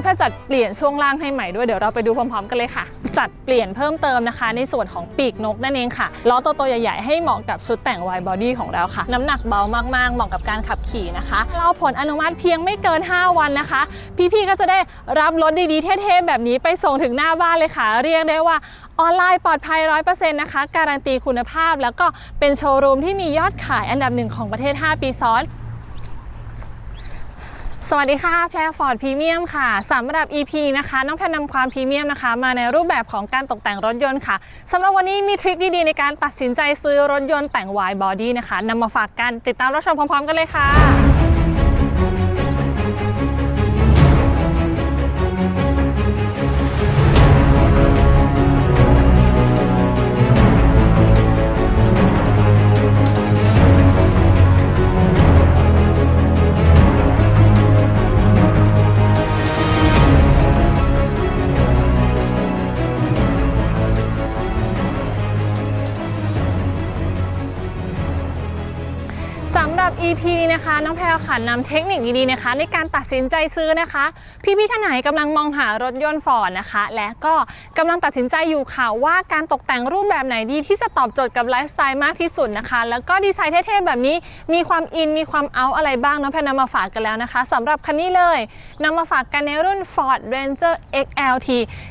องแพทย์จัดเปลี่ยนช่วงล่างให้ใหม่ด้วยเดี๋ยวเราไปดูพร้อมๆ กันเลยค่ะ จัดเปลี่ยนเพิ่มเติมนะคะ ในส่วนของปีกนกนั่นเองค่ะล้อโตๆใหญ่ๆให้เหมาะกับชุดแต่ง wide body ของเราค่ะ น้ำหนักเบามากๆ เหมาะกับการขับขี่นะคะ เราผลอนุมัติเพียงไม่เกิน 5 วันนะคะ พี่ๆก็จะได้รับรถดีๆเท่ๆแบบนี้ไปส่งถึงหน้าบ้านเลยค่ะ เรียกได้ว่าออนไลน์ปลอดภัย 100%นะคะ การันตีคุณภาพ แล้วก็เป็นโชว์รูมที่มียอดขายอันดับหนึ่งของประเทศ 5 ปีซ้อน สวัสดีค่ะแพรฟอร์ดพรีเมียมค่ะสำหรับ EP นะคะ น้องแพรนำความพรีเมียมนะคะ มาในรูปแบบของการตกแต่งรถยนต์ค่ะสำหรับวันนี้มีทริคดีๆ ในการตัดสินใจซื้อรถยนต์แต่งวายบอดี้นะคะนำมาฝากกันติดตามรับชมพร้อมๆ กันเลยค่ะ ค่ะนำเทคนิคดีๆนะคะ ในการตัดสินใจซื้อนะคะ พี่ๆท่านไหนกำลังมองหารถยนต์ฟอร์ดนะคะ และก็กำลังตัดสินใจอยู่ค่ะว่าการตกแต่งรูปแบบไหนดีที่จะตอบโจทย์กับไลฟ์สไตล์มากที่สุดนะคะ แล้วก็ดีไซน์เท่ๆแบบนี้ มีความอินมีความเอาอะไรบ้างน้องแพรนำมาฝากกันแล้วนะคะสำหรับคันนี้เลยนำมาฝากกันในรุ่น Ford Ranger XLT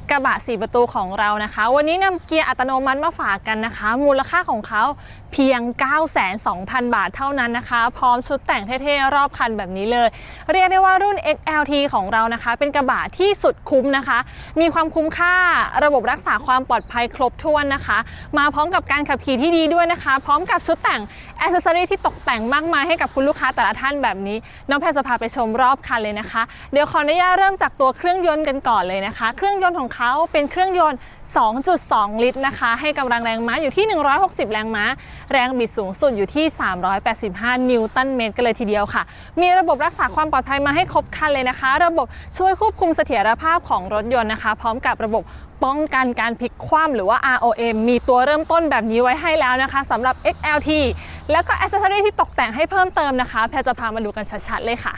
กระบะ 4 ประตูของเรานะคะ วันนี้นำเกียร์อัตโนมัติมาฝากกันนะคะ มูลค่าของเขาเพียง 9 2 0 0 0 บาทเท่านั้นนะคะ พร้อมชุดแต่งเท่ๆรอบคันแบบนี้เลย เรียกได้ว่ารุ่น XLT ของเรานะคะ เป็นกระบะที่สุดคุ้มนะคะ มีความคุ้มค่าระบบรักษาความปลอดภัยครบถ้วนนะคะ มาพร้อมกับการขับขี่ที่ดีด้วยนะคะ พร้อมกับชุดแต่งอ c เซสซอรีที่ตกแต่งมากมายให้กับคุณลูกค้าแต่ละท่านแบบนี้ น้องแพรจะพาไปชมรอบคันเลยนะคะ เดี๋ยวขออนุญาตเริ่มจากตัวเครื่องยนต์กันก่อนเลยนะคะ เครื่องยนต์ของเขาเป็นเครื่องยนต์ 2.2 ลิตรนะคะ ให้กำลังแรงม้าอยู่ที่ 160 แรงม้า แรงบิดสูงสุดอยู่ที่ 385 นิวตันเมตรกันเลยทีเดียวค่ะมีระบบรักษาความปลอดภัยมาให้ครบคันเลยนะคะ ระบบช่วยควบคุมเสถียรภาพของรถยนต์นะคะ พร้อมกับระบบป้องกันการพลิกคว่ำหรือว่า ROM มีตัวเริ่มต้นแบบนี้ไว้ให้แล้วนะคะสำหรับ XLT แล้วก็อ c เซสซอรีที่ตกแต่งให้เพิ่มเติมนะคะ แพรจะพามาดูกันชัดๆเลยค่ะ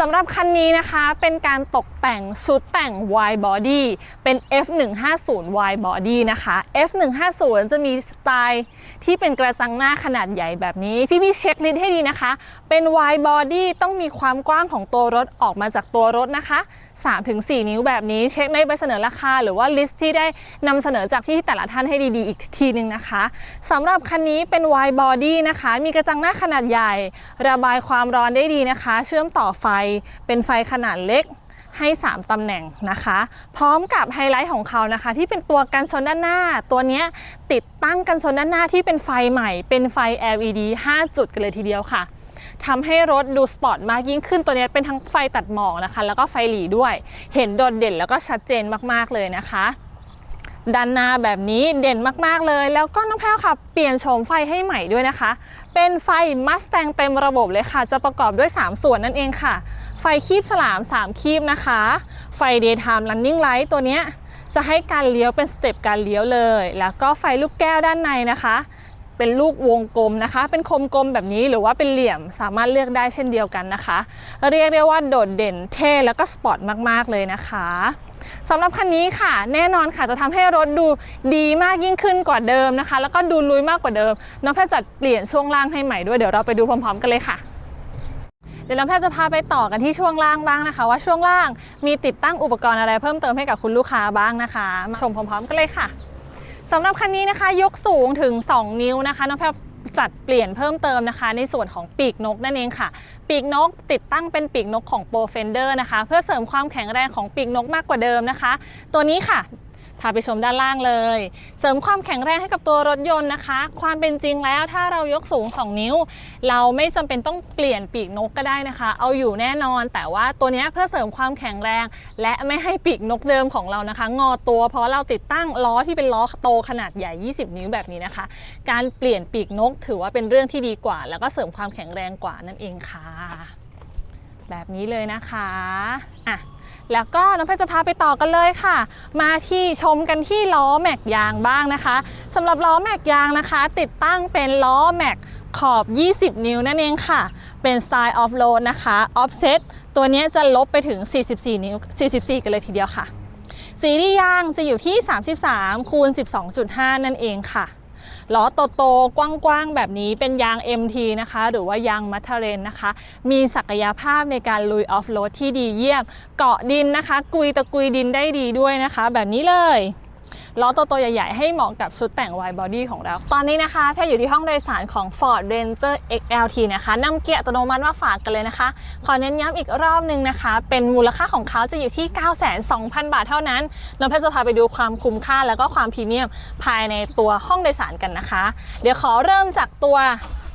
สำหรับคันนี้นะคะเป็นการตกแต่งชุดแต่ง wide body เป็น F150 wide body นะคะ F150 จะมีสไตล์ที่เป็นกระจังหน้าขนาดใหญ่แบบนี้ พี่ๆเช็คลิสต์ให้ดีนะคะ เป็น wide body ต้องมีความกว้างของตัวรถออกมาจากตัวรถนะคะ 3-4 นิ้วแบบนี้เช็คในใบเสนอราคา หรือว่าลิสต์ที่ได้นำเสนอจากที่แต่ละท่านให้ดีๆ อีกทีนึงนะคะสำหรับคันนี้เป็น wide body นะคะ มีกระจังหน้าขนาดใหญ่ ระบายความร้อนได้ดีนะคะ เชื่อมต่อไฟเป็นไฟขนาดเล็กให้ 3 ตำแหน่งนะคะ พร้อมกับไฮไลท์ของเขานะคะ ที่เป็นตัวกันชนด้านหน้า ตัวนี้ติดตั้งกันชนด้านหน้าที่เป็นไฟใหม่ เป็นไฟ LED 5 จุดกันเลยทีเดียวค่ะทำให้รถดูสปอร์ตมากยิ่งขึ้นตัวนี้เป็นทั้งไฟตัดหมอกนะคะ แล้วก็ไฟหลีด้วย เห็นโดดเด่นแล้วก็ชัดเจนมากๆเลยนะคะ ด้านหน้าแบบนี้เด่นมากๆเลย แล้วก็น้องแพรวค่ะ เปลี่ยนโฉมไฟให้ใหม่ด้วยนะคะ เป็นไฟมัสแตงเต็มระบบเลยค่ะ จะประกอบด้วย 3 ส่วนนั่นเองค่ะ ไฟคีบฉลาม 3 คีบนะคะ ไฟ daytime running light ตัวเนี้ยจะให้การเลี้ยวเป็นสเต็ปการเลี้ยวเลย แล้วก็ไฟลูกแก้วด้านในนะคะ เป็นลูกวงกลมนะคะ เป็นคมกลมแบบนี้หรือว่าเป็นเหลี่ยมสามารถเลือกได้เช่นเดียวกันนะคะ เรียกได้ว่าโดดเด่นเท่แล้วก็สปอร์ตมากๆเลยนะคะ สำหรับคันนี้ค่ะ แน่นอนค่ะจะทำให้รถดูดีมากยิ่งขึ้นกว่าเดิมนะคะ แล้วก็ดูลุยมากกว่าเดิม น้องแพทย์จัดเปลี่ยนช่วงล่างให้ใหม่ด้วยเดี๋ยวเราไปดูพร้อมๆ กันเลยค่ะเดี๋ยวน้องแพทย์จะพาไปต่อกันที่ช่วงล่างบ้างนะคะ ว่าช่วงล่างมีติดตั้งอุปกรณ์อะไรเพิ่มเติมให้กับคุณลูกค้าบ้างนะคะมาชมพร้อมๆ กันเลยค่ะสำหรับคันนี้นะคะ ยกสูงถึง 2 นิ้วนะคะน้องแพร จัดเปลี่ยนเพิ่มเติมนะคะ ในส่วนของปีกนกนั่นเองค่ะ ปีกนกติดตั้งเป็นปีกนกของโปรเฟนเดอร์นะคะ เพื่อเสริมความแข็งแรงของปีกนกมากกว่าเดิมนะคะ ตัวนี้ค่ะาไปชมด้านล่างเลย เสริมความแข็งแรงให้กับตัวรถยนต์นะคะ ความเป็นจริงแล้วถ้าเรายกสูง 2 นิ้ว เราไม่จำเป็นต้องเปลี่ยนปีกนกก็ได้นะคะ เอาอยู่แน่นอน แต่ว่าตัวนี้เพื่อเสริมความแข็งแรง และไม่ให้ปีกนกเดิมของเรานะคะ งอตัวเพราะเราติดตั้งล้อที่เป็นล้อโตขนาดใหญ่ 20 นิ้วแบบนี้นะคะ การเปลี่ยนปีกนกถือว่าเป็นเรื่องที่ดีกว่า แล้วก็เสริมความแข็งแรงกว่านั่นเองค่ะ แบบนี้เลยนะคะอะ แล้วก็น้องเพชรจะพาไปต่อกันเลยค่ะ มาที่ชมกันที่ล้อแม็กยางบ้างนะคะสำหรับล้อแม็กยางนะคะ ติดตั้งเป็นล้อแม็กขอบ 20 นิ้วนั่นเองค่ะ เป็นสไตล์ออฟโรดนะคะออฟเซตตัวนี้จะลบไปถึง 44 นิ้ว 44 กันเลยทีเดียวค่ะ สีดียางจะอยู่ที่ 33คูณ12.5 นั่นเองค่ะ ล้อโตๆกว้างๆแบบนี้เป็นยาง MT นะคะ หรือว่ายางมัทเรนนะคะ มีศักยภาพในการลุยออฟโรดที่ดีเยี่ยม เกาะดินนะคะ กุยตะกุยดินได้ดีด้วยนะคะ แบบนี้เลย ล้อโตๆใหญ่ๆ ให้เหมาะกับชุดแต่ง wide body ของเรา ตอนนี้นะคะแพรอยู่ที่ห้องโดยสารของ Ford Ranger XLT นะคะนำเกียร์อัตโนมัติมาฝากกันเลยนะคะ ขอเน้นย้ำอีกรอบหนึงนะคะ เป็นมูลค่าของเขาจะอยู่ที่ 92,000บาทเท่านั้นน้องแพรจะพาไปดูความคุ้มค่าแล้วก็ความพรีเมียมภายในตัวห้องโดยสารกันนะคะ เดี๋ยวขอเริ่มจากตัว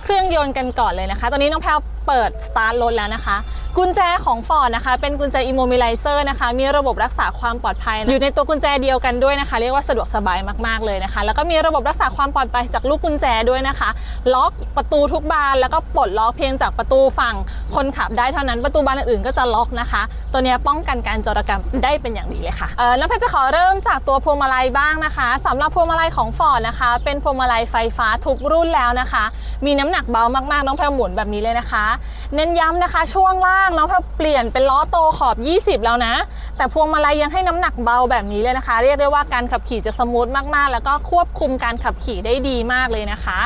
เครื่องยนต์กันก่อนเลยนะคะ ตอนนี้น้องแพรเปิดสตาร์ทรถแล้วนะคะ กุญแจของ Ford นะคะ เป็นกุญแจ Immobilizer นะคะ มีระบบรักษาความปลอดภัย อยู่ในตัวกุญแจเดียวกันด้วยนะคะ เรียกว่าสะดวกสบายมากๆเลยนะคะ แล้วก็มีระบบรักษาความปลอดภัยจากลูกกุญแจด้วยนะคะ ล็อกประตูทุกบานแล้วก็ปลดล็อกเพียงจากประตูฝั่งคนขับได้เท่านั้นประตูบานอื่นๆก็จะล็อกนะคะ ตัวนี้ป้องกันการจรกรรมได้เป็นอย่างดีเลยค่ะเออแล้วแพทย์จะขอเริ่มจากตัวพวงมาลัยบ้างนะคะสำหรับพวงมาลัยของ Ford นะคะ เป็นพวงมาลัยไฟฟ้าทุกรุ่นแล้วนะคะ มีน้ำหนักเบามากๆน้องแพรหมุนแบบนี้เลยนะคะเน้นย้ำนะคะช่วงล่างน้องแพอเปลี่ยนเป็นล้อโตขอบ 20 แล้วนะ แต่พวงมาลัยยังให้น้ำหนักเบาแบบนี้เลยนะคะ เรียกได้ว่าการขับขี่จะสมูทมากๆ แล้วก็ควบคุมการขับขี่ได้ดีมากเลยนะคะ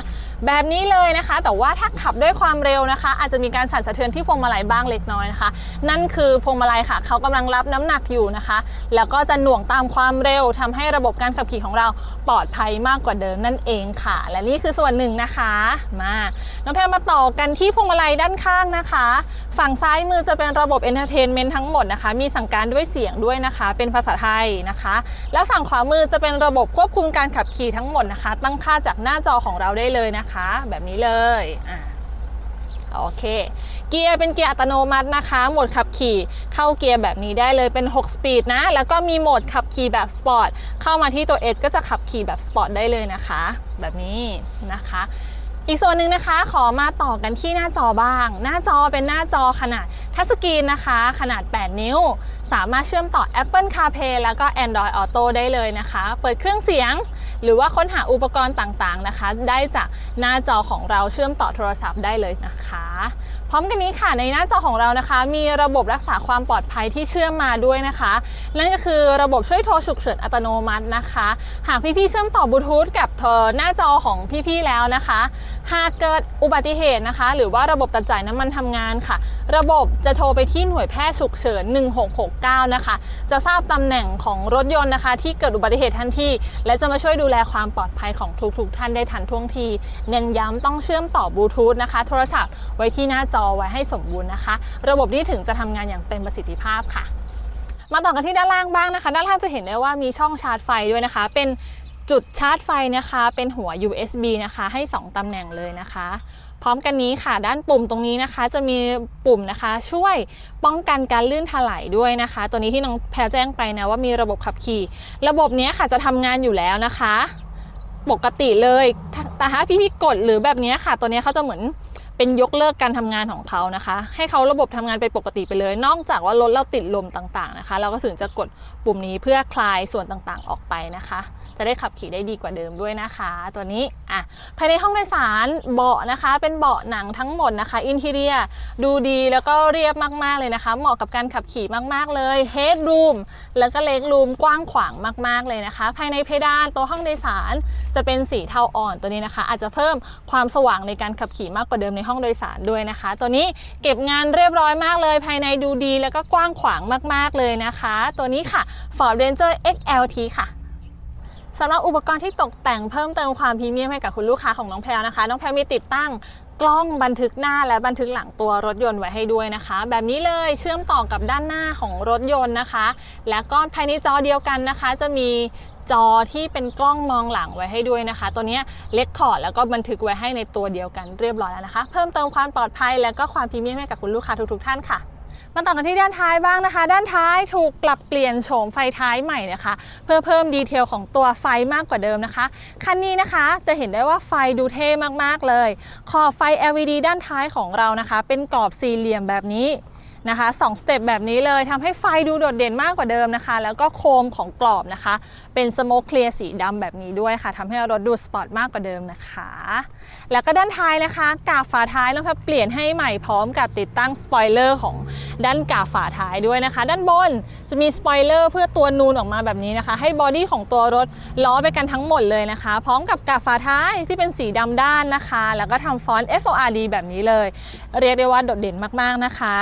แบบนี้เลยนะคะ แต่ว่าถ้าขับด้วยความเร็วนะคะ อาจจะมีการสั่นสะเทือนที่พวงมาลัยบ้างเล็กน้อยนะคะ นั่นคือพวงมาลัยค่ะ เขากำลังรับน้ำหนักอยู่นะคะ แล้วก็จะหน่วงตามความเร็วทำให้ระบบการขับขี่ของเราปลอดภัยมากกว่าเดิมนั่นเองค่ะ และนี่คือส่วนหนึ่งนะคะ มาน้องแพรมาต่อกันที่พวงมาลัยด้านข้างนะคะ ฝั่งซ้ายมือจะเป็นระบบ Entertainment ทั้งหมดนะคะ มีสั่งการด้วยเสียงด้วยนะคะ เป็นภาษาไทยนะคะ แล้วฝั่งขวามือจะเป็นระบบควบคุมการขับขี่ทั้งหมดนะคะ ตั้งค่าจากหน้าจอของเราได้เลยนะคะนะคะ แบบนี้เลยอะโอเค เกียร์เป็นเกียร์อัตโนมัตินะคะ โหมดขับขี่เข้าเกียร์แบบนี้ได้เลยเป็น 6 สปีดนะ แล้วก็มีโหมดขับขี่แบบสปอร์ต เข้ามาที่ตัว S ก็จะขับขี่แบบสปอร์ตได้เลยนะคะ แบบนี้นะคะ อีกส่วนหนึ่งนะคะขอมาต่อกันที่หน้าจอบ้าง หน้าจอเป็นหน้าจอขนาดทัชสกรีนนะคะ ขนาด 8 นิ้ว สามารถเชื่อมต่อ Apple CarPlay แล้วก็ Android Auto ได้เลยนะคะ เปิดเครื่องเสียง หรือว่าค้นหาอุปกรณ์ต่างๆนะคะ ได้จากหน้าจอของเราเชื่อมต่อโทรศัพท์ได้เลยนะคะ ร้อมกันนี้ค่ะในหน้าจอของเรานะคะ มีระบบรักษาความปลอดภัยที่เชื่อมมาด้วยนะคะ นั่นก็คือระบบช่วยโทรฉุกเฉินอัตโนมัตินะคะ หากพี่ๆเชื่อมต่อบลูทูธกับเธอหน้าจอของพี่ๆแล้วนะคะ หากเกิดอุบัติเหตุนะคะ หรือว่าระบบตัดจ่ายน้ำมันทำงานค่ะ ระบบจะโทรไปที่หน่วยแพทย์ฉุกเฉิน 1669 นะคะ จะทราบตำแหน่งของรถยนต์นะคะ ที่เกิดอุบัติเหตุทันทีและจะมาช่วยดูแลความปลอดภัยของทุกๆท่านได้ทันท่วงทีเน้นย้ำต้องเชื่อมต่อบลูทูธนะคะ โทรศัพท์ไว้ที่หน้าจอไว้ให้สมบูรณ์นะคะ ระบบนี้ถึงจะทำงานอย่างเต็มประสิทธิภาพค่ะ มาต่อกันที่ด้านล่างบ้างนะคะ ด้านล่างจะเห็นได้ว่ามีช่องชาร์จไฟด้วยนะคะ เป็นจุดชาร์จไฟนะคะ เป็นหัว USB นะคะให้ 2 ตำแหน่งเลยนะคะ พร้อมกันนี้ค่ะด้านปุ่มตรงนี้นะคะ จะมีปุ่มนะคะช่วยป้องกันการลื่นถลายด้วยนะคะ ตัวนี้ที่น้องแพรแจ้งไปนะว่ามีระบบขับขี่ ระบบเนี้ยค่ะจะทำงานอยู่แล้วนะคะ ปกติเลยแต่ถ้าพี่ๆกดหรือแบบเนี้ยค่ะ ตัวเนี้ยเขาจะเหมือน เป็นยกเลิกการทำงานของเขานะคะ ให้เขาระบบทำงานไปปกติไปเลย นอกจากว่ารถเราติดลมต่างๆนะคะ เราก็ถึงจะกดปุ่มนี้เพื่อคลายส่วนต่างๆออกไปนะคะ จะได้ขับขี่ได้ดีกว่าเดิมด้วยนะคะ ตัวนี้อะภายในห้องโดยสารเบาะนะคะ เป็นเบาะหนังทั้งหมดนะคะอินทีเรียดูดีแล้วก็เรียบมากๆเลยนะคะ เหมาะกับการขับขี่มากๆเลยเฮดรูมแล้วก็เล็กรูมกว้างขวางมากๆเลยนะคะ ภายในเพดานตัวห้องโดยสารจะเป็นสีเทาอ่อนตัวนี้นะคะ อาจจะเพิ่มความสว่างในการขับขี่มากกว่าเดิมในห้องโดยสารด้วยนะคะ ตัวนี้เก็บงานเรียบร้อยมากเลย ภายในดูดีแล้วก็กว้างขวางมากๆเลยนะคะ ตัวนี้ค่ะ Ford Ranger XLT ค่ะสำหรับอุปกรณ์ที่ตกแต่งเพิ่มเติมความพรีเมียมให้กับคุณลูกค้าของน้องแพลนะคะ น้องแพลมีติดตั้งกล้องบันทึกหน้าและบันทึกหลังตัวรถยนต์ไว้ให้ด้วยนะคะ แบบนี้เลยเชื่อมต่อกับด้านหน้าของรถยนต์นะคะ และก็ภายในจอเดียวกันนะคะ จะมี จอที่เป็นกล้องมองหลังไว้ให้ด้วยนะคะ ตัวนี้เล็กคอร์ดแล้วก็บันทึกไว้ให้ในตัวเดียวกันเรียบร้อยแล้วนะคะ เพิ่มเติมความปลอดภัยและก็ความพรีเมียมให้กับคุณลูกค้าทุกๆ ท่านค่ะมาต่อกันที่ด้านท้ายบ้างนะคะ ด้านท้ายถูกปรับเปลี่ยนโฉมไฟท้ายใหม่นะคะ เพื่อเพิ่มดีเทลของตัวไฟมากกว่าเดิมนะคะ คันนี้นะคะจะเห็นได้ว่าไฟดูเท่มากๆเลย ขอบไฟ LED ด้านท้ายของเรานะคะ เป็นกรอบสี่เหลี่ยมแบบนี้ นะคะ2สเต็ปแบบนี้เลยทำให้ไฟดูโดดเด่นมากกว่าเดิมนะคะ แล้วก็โคมของกรอบนะคะ เป็นสโมกเคลียร์สีดำแบบนี้ด้วยค่ะทำให้รถดูสปอร์ตมากกว่าเดิมนะคะ แล้วก็ด้านท้ายนะคะ กาบฝาท้ายน้องแพรเปลี่ยนให้ใหม่พร้อมกับติดตั้งสปอยเลอร์ของด้านกาบฝาท้ายด้วยนะคะ ด้านบนจะมีสปอยเลอร์เพื่อตัวนูนออกมาแบบนี้นะคะ ให้บอดี้ของตัวรถล้อไปกันทั้งหมดเลยนะคะ พร้อมกับกาบฝาท้ายที่เป็นสีดำด้านนะคะ แล้วก็ทำฟอนต์ FORD แบบนี้เลย เรียกได้ว่าโดดเด่นมากๆนะคะ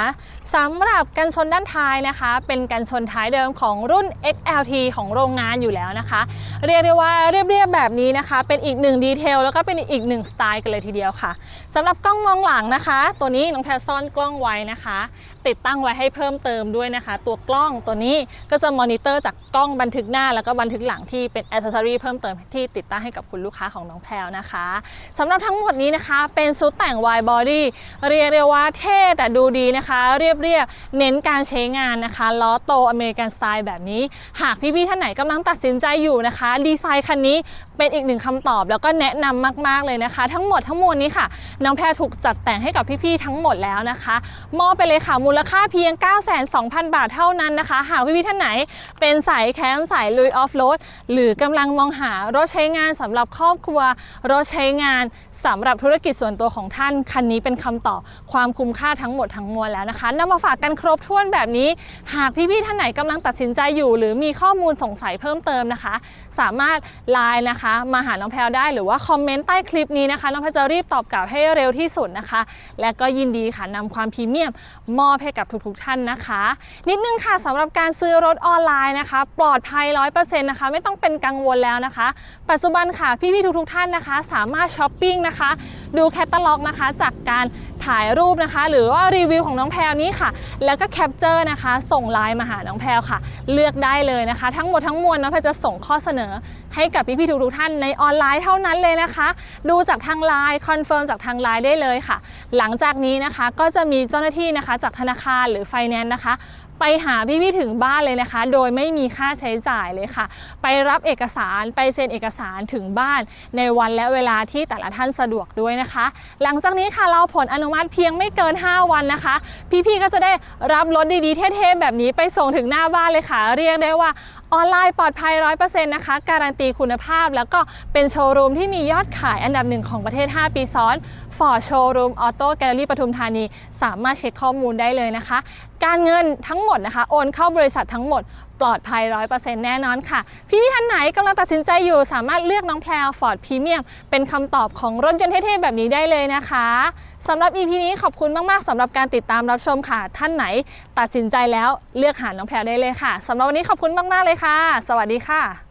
สำหรับกันชนด้านท้ายนะคะ เป็นกันชนท้ายเดิมของรุ่น XLT ของโรงงานอยู่แล้วนะคะ เรียกได้ว่าเรียบๆแบบนี้นะคะ เป็นอีกหนึ่งดีเทลแล้วก็เป็นอีกหนึ่งสไตล์กันเลยทีเดียวค่ะสำหรับกล้องมองหลังนะคะ ตัวนี้น้องแพรซ่อนกล้องไว้นะคะ ติดตั้งไว้ให้เพิ่มเติมด้วยนะคะ ตัวกล้องตัวนี้ก็จะมอนิเตอร์จากกล้องบันทึกหน้า แล้วก็บันทึกหลังที่เป็นอ c เซ s ซอรีเพิ่มเติมที่ติดตั้งให้กับคุณลูกค้าของน้องแพรวนะคะสำหรับทั้งหมดนี้นะคะ เป็นชุดแต่ง wide body เรียกได้ว่าเท่แต่ดูดีนะคะ เรียบๆ เน้นการใช้งานนะคะ ล้อโตอเมริกันสไตล์แบบนี้ หากพี่ๆ ท่านไหนกำลังตัดสินใจอยู่นะคะ ดีไซน์คันนี้เป็นอีกหนึ่งคำตอบ แล้วก็แนะนำมากๆเลยนะคะ ทั้งหมดทั้งมวลนี้ค่ะ น้องแพรถูกจัดแต่งให้กับพี่ๆ ทั้งหมดแล้วนะคะมอบไปเลยค่ะ มูลค่าเพียง 92,000 บาทเท่านั้นนะคะ หากพี่ๆ ท่านไหนเป็นสายแคมป์สายลุยออฟโรดหรือกำลังมองหารถใช้งานสำหรับครอบครัว รถใช้งานสำหรับธุรกิจส่วนตัวของท่านคันนี้เป็นคำตอบความคุ้มค่าทั้งหมดทั้งมวลแล้วนะคะนำมาฝากกันครบถ้วนแบบนี้ หากพี่ๆท่านไหนกำลังตัดสินใจอยู่ หรือมีข้อมูลสงสัยเพิ่มเติมนะคะ สามารถไลน์นะคะ มาหาน้องแพลวได้หรือว่าคอมเมนต์ใต้คลิปนี้นะคะน้องแพลวจะรีบตอบกลับให้เร็วที่สุดนะคะ และก็ยินดีค่ะนำความพรีเมียมมอบให้กับทุกๆท่านนะคะ นิดนึงค่ะสำหรับการซื้อรถออนไลน์นะคะ ปลอดภัย100%นะคะไม่ต้องเป็นกังวลแล้วนะคะ ปัจจุบันค่ะพี่ๆทุกๆท่านนะคะ สามารถช้อปปิ้งนะคะ ดูแคตตาล็อกนะคะ จากการถ่ายรูปนะคะ หรือว่ารีวิวของน้องแพลวนี้ค่ะแล้วก็แคปเจอร์นะคะ ส่งไลน์มาหาน้องแพลวค่ะ เลือกได้เลยนะคะ ทั้งหมดทั้งมวลน้องแพลวจะส่งข้อเสนอให้กับพี่ๆทุกๆท่านในออนไลน์เท่านั้นเลยนะคะ ดูจากทางไลน์คอนเฟิร์มจากทางไลน์ได้เลยค่ะ หลังจากนี้นะคะก็จะมีเจ้าหน้าที่นะคะจากธนาคารหรือไฟแนนซ์นะคะ ไปหาพี่ๆถึงบ้านเลยนะคะ โดยไม่มีค่าใช้จ่ายเลยค่ะ ไปรับเอกสารไปเซ็นเอกสารถึงบ้าน ในวันและเวลาที่แต่ละท่านสะดวกด้วยนะคะ หลังจากนี้ค่ะเราผลอนุมัติเพียงไม่เกิน 5 วันนะคะ พี่ๆก็จะได้รับรถดีๆเท่ๆแบบนี้ไปส่งถึงหน้าบ้านเลยค่ะ เรียกได้ว่า ออนไลน์ปลอดภัย 100%นะคะ การันตีคุณภาพ แล้วก็เป็นโชว์รูมที่มียอดขายอันดับหนึ่งของประเทศ 5 ปีซ้อนฟอร์ดโชว์รูมออโต้แกลเลอรี่ปทุมธานี สามารถเช็คข้อมูลได้เลยนะคะ การเงินทั้งหมดนะคะ โอนเข้าบริษัททั้งหมด ปลอดภัย 100%แน่นอนค่ะพี่พี่ท่านไหนกำลังตัดสินใจอยู่สามารถเลือกน้องแพลวฟอร์ดพรีเมียมเป็นคำตอบของรถยนต์เท่ๆแบบนี้ได้เลยนะคะสำหรับ EP นี้ขอบคุณมากๆสำหรับการติดตามรับชมค่ะ ท่านไหนตัดสินใจแล้วเลือกหาน้องแพลวได้เลยค่ะสำหรับวันนี้ขอบคุณมากๆเลยค่ะ สวัสดีค่ะ